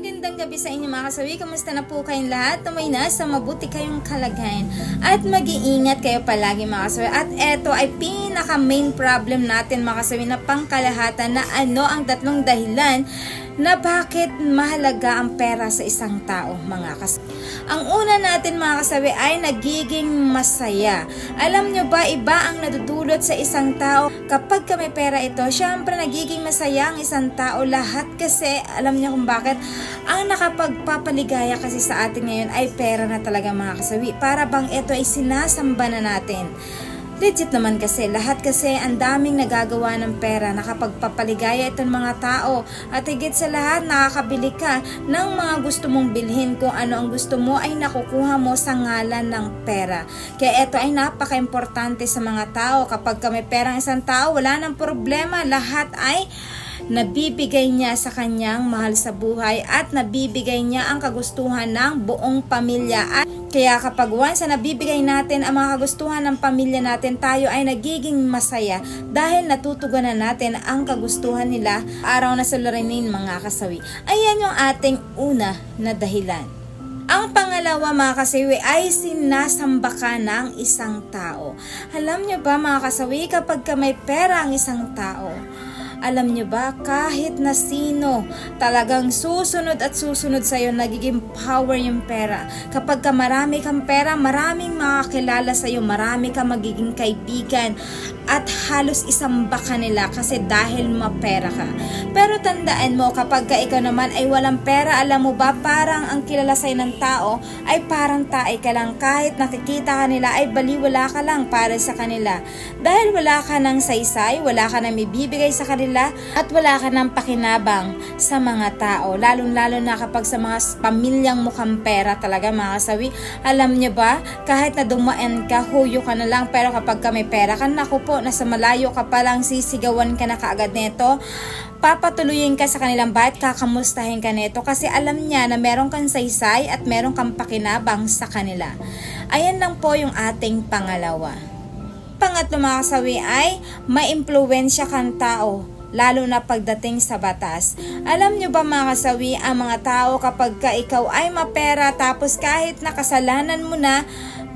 Magandang gabi sa inyo mga kasawi. Kamusta na po kayong lahat? Tumay na sa mabuti kayong kalagayan. At mag-iingat kayo palagi mga kasawi. At eto ay pinaka main problem natin mga kasawi na pangkalahatan na ano ang tatlong dahilan na bakit mahalaga ang pera sa isang tao mga kasawi. Ang una natin mga kasawi ay nagiging masaya. Alam nyo ba iba ang nadudulot sa isang tao kapag ka may pera ito? Syempre nagiging masaya ang isang tao lahat kasi alam niyo kung bakit ang nakapagpapaligaya kasi sa atin ngayon ay pera na talaga mga kasawi. Para bang ito ay sinasamba na natin. Legit naman kasi, lahat kasi ang daming nagagawa ng pera, nakapagpapaligaya itong mga tao. At higit sa lahat, nakakabili ka ng mga gusto mong bilhin kung ano ang gusto mo ay nakukuha mo sa ngalan ng pera. Kaya ito ay napaka-importante sa mga tao. Kapag ka may perang isang tao, wala nang problema. Lahat ay nabibigay niya sa kanyang mahal sa buhay at nabibigay niya ang kagustuhan ng buong pamilya at kaya kapag once na nabibigay natin ang mga kagustuhan ng pamilya natin, tayo ay nagiging masaya dahil natutugunan natin ang kagustuhan nila araw na suliranin mga kasawi. Ayan yung ating una na dahilan. Ang pangalawa mga kasawi ay sinasamba ka ng isang tao. Alam nyo ba mga kasawi kapag ka may pera ang isang tao, alam nyo ba, kahit na sino, talagang susunod at susunod sa'yo, nagiging power yung pera. Kapag ka marami kang pera, maraming makakilala sa'yo, marami ka magiging kaibigan, at halos isang baka nila kasi dahil mapera ka. Pero tandaan mo, kapag ka ikaw naman ay walang pera, alam mo ba, parang ang kilala sa'yo ng tao ay parang tae ka lang. Kahit nakikita ka nila ay baliwala ka lang para sa kanila. Dahil wala ka ng saysay, wala ka nang ibibigay sa kanila, at wala ka ng pakinabang sa mga tao. Lalong-lalo na kapag sa mga pamilyang mukhang pera talaga mga kasawi. Alam niyo ba, kahit na dumaan ka, huyo ka na lang, pero kapag ka may pera ka, naku po, nasa malayo ka pa lang, sisigawan ka na kaagad nito papatuloyin ka sa kanilang bahay kakamustahin ka nito kasi alam niya na meron kang saysay at meron kang pakinabang sa kanila. Ayan lang po yung ating pangalawa. Pangatlo mga kasawi ay maimpluwensya kang tao lalo na pagdating sa batas. Alam nyo ba mga kasawi, ang mga tao kapag ka ikaw ay mapera tapos kahit nakasalanan mo na,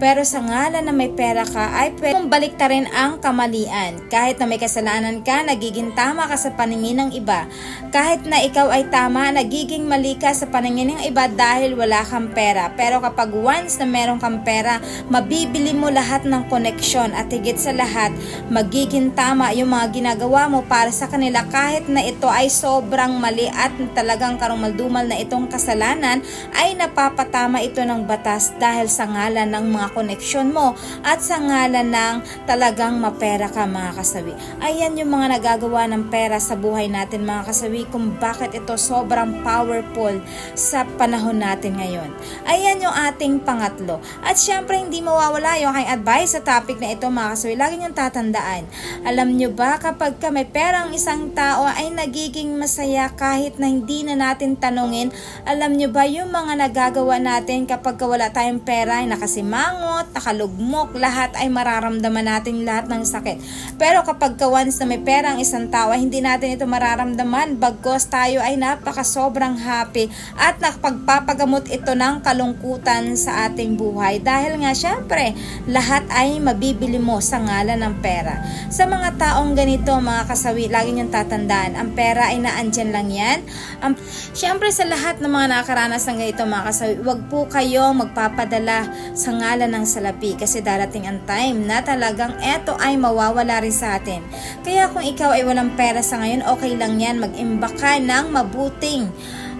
pero sa ngalan na may pera ka ay pwede mong baliktarin ang kamalian. Kahit na may kasalanan ka, nagiging tama ka sa paningin ng iba. Kahit na ikaw ay tama, nagiging mali ka sa paningin ng iba dahil wala kang pera. Pero kapag once na meron kang pera, mabibili mo lahat ng koneksyon at higit sa lahat, magiging tama yung mga ginagawa mo para sa kanila kahit na ito ay sobrang mali at talagang karumaldumal na itong kasalanan ay napapatama ito ng batas dahil sa ngalan ng mga koneksyon mo at sa ngalan ng talagang mapera ka mga kasawi. Ayan yung mga nagagawa ng pera sa buhay natin mga kasawi kung bakit ito sobrang powerful sa panahon natin ngayon. Ayan yung ating pangatlo. At syempre hindi mawawala yung aking advice sa topic na ito mga kasawi. Lagi niyong tatandaan. Alam nyo ba kapag ka may pera ang isang tao ay nagiging masaya kahit na hindi na natin tanungin. Alam nyo ba yung mga nagagawa natin kapag ka wala tayong pera ay nakasimang nakabangot, nakalugmok, lahat ay mararamdaman natin lahat ng sakit. Pero kapag ka once na may pera ang isang tao, hindi natin ito mararamdaman bagkos tayo ay napaka sobrang happy at nakapagpapagamot ito ng kalungkutan sa ating buhay. Dahil nga syempre, lahat ay mabibili mo sa ngalan ng pera. Sa mga taong ganito, mga kasawi, lagi niyong tatandaan, ang pera ay naandyan lang yan. Ang, syempre sa lahat ng mga nakakaranas ng ganito, mga kasawi, wag po kayo magpapadala sa ngalan ng salapi kasi darating ang time na talagang eto ay mawawala rin sa atin. Kaya kung ikaw ay walang pera sa ngayon, okay lang yan, mag-imbak ka ng mabuting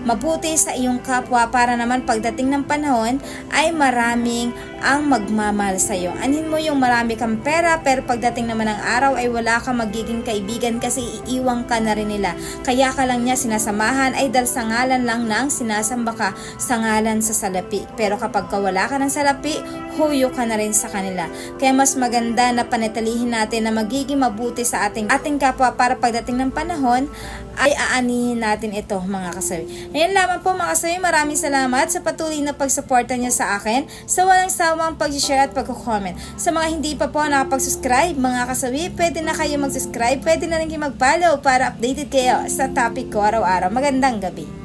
mabuti sa iyong kapwa para naman pagdating ng panahon ay maraming ang magmamahal sa iyo. Anhin mo yung marami kang pera pero pagdating naman ng araw ay wala ka magiging kaibigan kasi iiwang ka na rin nila. Kaya ka lang niya sinasamahan ay dahil sa ngalan lang ng sinasamba ka sa ngalan sa salapi. Pero kapag ka wala ka ng salapi, huyo ka na rin sa kanila. Kaya mas maganda na panatilihin natin na magiging mabuti sa ating ating kapwa para pagdating ng panahon ay aanihin natin ito mga kasawi. Ngayon lamang po mga kasawi, maraming salamat sa patuloy na pagsuporta niyo sa akin sa walang sawang pag-share at pag-comment. Sa mga hindi pa po nakapag-subscribe mga kasawi, pwede na kayo mag-subscribe, pwede na rin kayo mag-follow para updated kayo sa topic ko araw-araw. Magandang gabi.